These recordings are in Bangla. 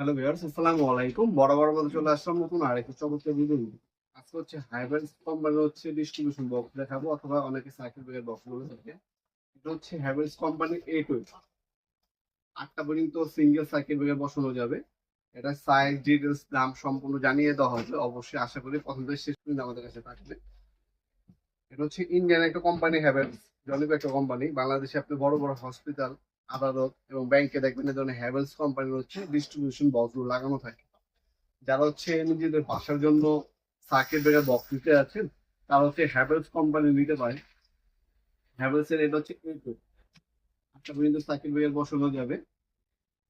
হ্যালো ভিউয়ার্স, আসসালামু আলাইকুম। বড় বড় মতো চলে আসলাম নতুন আরেকটি চমৎকার ভিডিও। আজকে হচ্ছে হাইভেলস কোম্পানির হচ্ছে ডিস্ট্রিবিউশন বক্স দেখাবো, অথবা অনেকে সার্কিট ব্রেকার বক্স বলে থাকে। এটা হচ্ছে হ্যাভেলস কোম্পানির এ টোয়েন্টি আটটা পর্যন্ত সিঙ্গেল সার্কিট ব্রেকার বসানো যাবে। এটা সাইজ ডিটেলস দাম সম্পূর্ণ জানিয়ে দেওয়া হবে। অবশ্যই আশা করি থেকে শেষ পর্যন্ত আমাদের কাছে থাকবে। এটা হচ্ছে ইন্ডিয়ান একটা কোম্পানি হ্যাভেলস জনপ্রিয় একটা কোম্পানি বাংলাদেশে আপনি বড় বড় হসপিটাল আদালত এবং ব্যাংকে দেখবেন এই ধরনের হ্যাভেলস কোম্পানির হচ্ছে ডিস্ট্রিবিউশন বক্সগুলো লাগানো থাকে। যারা হচ্ছে নিজেদের বাসার জন্য সার্কিট ব্রেকার বক্স নিতে যাচ্ছেন, তারা হচ্ছে হ্যাভেলস কোম্পানি নিতে পারে। হ্যাভেলস এর এটা হচ্ছে এইটু একটা পর্যন্ত সার্কিট ব্রেকার বসানো যাবে?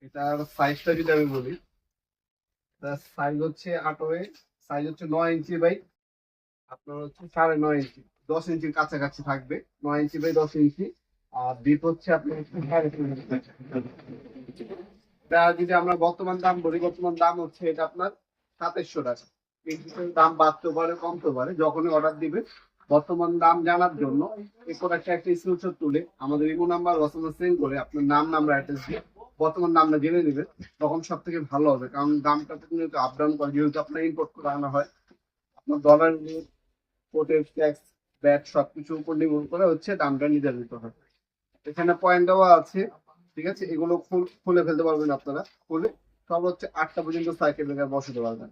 এটার সাইজটা যদি আমি বলি এটার সাইজ হচ্ছে আটোয়ে সাইজ হচ্ছে নয় ইঞ্চি বাই আপনার হচ্ছে সাড়ে নয় ইঞ্চি। দশ ইঞ্চির কাছাকাছি থাকবে, নয় ইঞ্চি বাই দশ ইঞ্চি। আর যদি আমরা বর্তমান দাম বলি, বর্তমান দাম হচ্ছে এটা আপনার সাতাইশশো টাকা। দাম বাড়তে পারে কমতে পারে, যখনই অর্ডার দিবে, বর্তমান দাম জানার জন্য এই প্রোডাক্টটা একটা স্ক্রিনশট তুলে আমাদের ইমো নাম্বার হোয়াটসঅ্যাপে সেন্ড করে আপনার নাম নাম্বার অ্যাড্রেস দিয়ে বর্তমান দামটা জেনে নেবেন, তখন সব থেকে ভালো হবে। কারণ দামটা প্রতিনিয়ত আপ ডাউন করে, যেহেতু আপনার ইম্পোর্ট করে আনা হয়, আপনার ডলার পোর্টের ট্যাক্স ব্যাট সবকিছু উপর নির্ভর করে হচ্ছে দামটা নির্ধারিত হয়। এখানে পয়েন্ট দেওয়া আছে, ঠিক আছে? এগুলো খুলে ফেলতে পারবেন আপনারা। খুলে সব হচ্ছে আটটা পর্যন্ত সাইকেল ব্রেকার বসাতে পারবেন।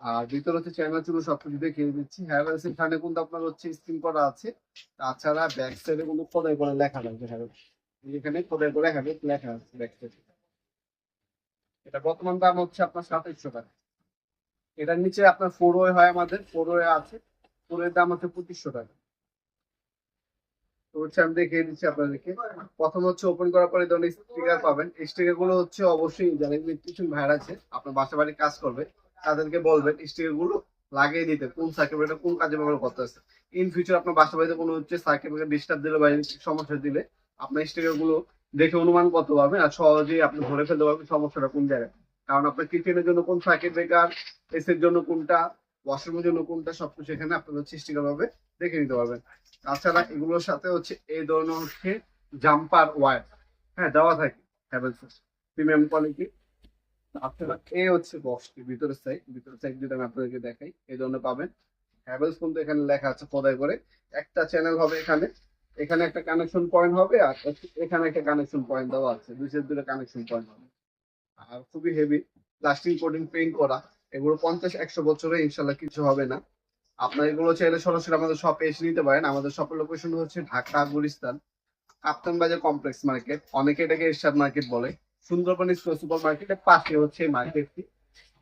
আর ভিতরে হচ্ছে চ্যানেল চুলো সবকিছু দেখিয়ে দিচ্ছি। হ্যাভেলস এখানে কিন্তু আপনার হচ্ছে স্ক্রিন করা আছে। তাছাড়া ব্যাক সাইডে কিন্তু খোদাই করে লেখা থাকবে হ্যাভেলস এখানে খোদাই করে হ্যাভেলস লেখা আছে ব্যাক সাইডে এটা বর্তমান দাম হচ্ছে আপনার সাতাইশশো টাকা। এটার নিচে আপনার ফোর ওয়ে হয় আমাদের ফোর ওয়ে আছে ফোর দাম হচ্ছে পঁচিশশো টাকা। হচ্ছে আমি দেখিয়ে দিচ্ছি আপনাদেরকে। প্রথম হচ্ছে ওপেন করার পরে স্টিকার পাবেন। স্টিকারগুলো হচ্ছে অবশ্যই যারা ইলেকট্রিশিয়ান ভাইয়ার আছে, আপনার বাসা বাড়ি কাজ করবে, তাদেরকে বলবেন স্টিকারগুলো লাগিয়ে দিতে, কোন সার্কিট ব্রেকার কোন কাজে ব্যবহার করতে আছে ইন ফিউচার আপনার বাসা বাড়িতে কোনো হচ্ছে সার্কিট ব্রেকার ডিস্টার্ব দিলে বা সমস্যা দিলে, আপনার স্টিকারগুলো দেখে অনুমান করতে পারবেন আর সহজেই আপনি ধরে ফেলতে পারবেন সমস্যাটা কোন জায়গায়। কারণ আপনার কিচেনের জন্য কোন সার্কিট ব্রেকার এসির জন্য কোনটা ওয়াশরুমের জন্য কোনটা সবকিছু এখানে আপনার স্টিকার ভাবে দেখে নিতে পারবেন। তাছাড়া এগুলোর সাথে হচ্ছে এই ধরনের হচ্ছে জাম্পার ওয়ার হ্যাঁ দেওয়া থাকে হ্যাভেলস প্রিমিয়াম কোয়ালিটি তাছাড়া এই হচ্ছে বক্সটি ভিতরের সাইড ভিতরের সাইড যদি আমি আপনাদেরকে দেখাই এই ধরনের পাবেন। হ্যাভেলস কিন্তু এখানে লেখা আছে খোদাই করে। একটা চ্যানেল হবে এখানে এখানে একটা কানেকশন পয়েন্ট হবে আর এখানে একটা কানেকশন পয়েন্ট দেওয়া আছে। দুই সাইড দুটো কানেকশন পয়েন্ট হবে। আর খুবই হেভি প্লাস্টিক কোটিং পেইন্ট করা। এগুলো পঞ্চাশ, একশো বছরে ইনশাল্লাহ কিছু হবে না। আপনার এগুলো চাইলে সরাসরি আমাদের শপে এসে নিতে পারেন। আমাদের শপের লোকেশন হচ্ছে ঢাকা, গুলিস্তান কাপ্তান বাজার কমপ্লেক্স মার্কেট অনেকে এটাকে এরশাদ মার্কেট বলে। সুন্দরবন সুপার মার্কেটের পাশে হচ্ছে মার্কেটটি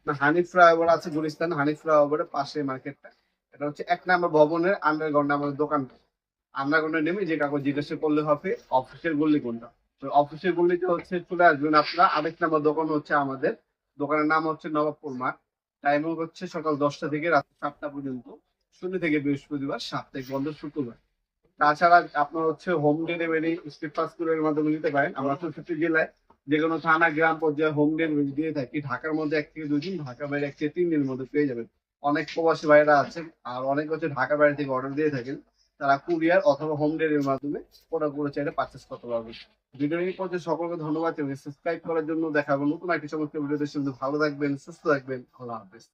হানিফ ফ্লাইওভার আছে গুলিস্তান হানি ফ্লাইওভারের পাশে মার্কেটটা এটা হচ্ছে এক নম্বর ভবনের আন্ডারগ্রাউন্ডে আমাদের দোকানটা আন্ডারগ্রাউন্ডে নেমে যে কাগজ জিজ্ঞাসা করলে হবে অফিসের গল্লি কোনটা তো অফিসের গল্লিতে হচ্ছে চলে আসবেন আপনারা। আরেক নম্বর দোকান হচ্ছে আমাদের। দোকানের নাম হচ্ছে নবাবপুর মাঠ। টাইমিং হচ্ছে সকাল দশটা থেকে রাত সাতটা পর্যন্ত। শনি থেকে বৃহস্পতিবার, সাপ্তাহিক বন্ধ শুক্রবার। তাছাড়া আপনার হচ্ছে হোম ডেলিভারি ফাস্টফুডের মাধ্যমে নিতে পারেন। আমরা তো চৌষট্টি জেলায়। যে কোনো থানা, গ্রাম পর্যায়ে হোম ডেলিভারি দিয়ে থাকি। ঢাকার মধ্যে এক থেকে দুই দিন, ঢাকার বাইরে এক থেকে তিন দিনের মধ্যে পেয়ে যাবেন। অনেক প্রবাসী ভাইরা আছেন, আর অনেক হচ্ছে ঢাকার বাইরে থেকে অর্ডার দিয়ে থাকেন। তারা কুরিয়ার অথবা হোম ডেলিভারির মাধ্যমে প্রোডাক্টগুলো চাইলে পারচেস করতে পারবে। ভিডিওটি পর্যন্ত সকলকে ধন্যবাদ এবং সাবস্ক্রাইব করার জন্য দেখাবো নতুন একটি সমস্ত কেবিটা শুনতে ভালো থাকবেন, সুস্থ থাকবেন, আল্লাহ হাফেজ।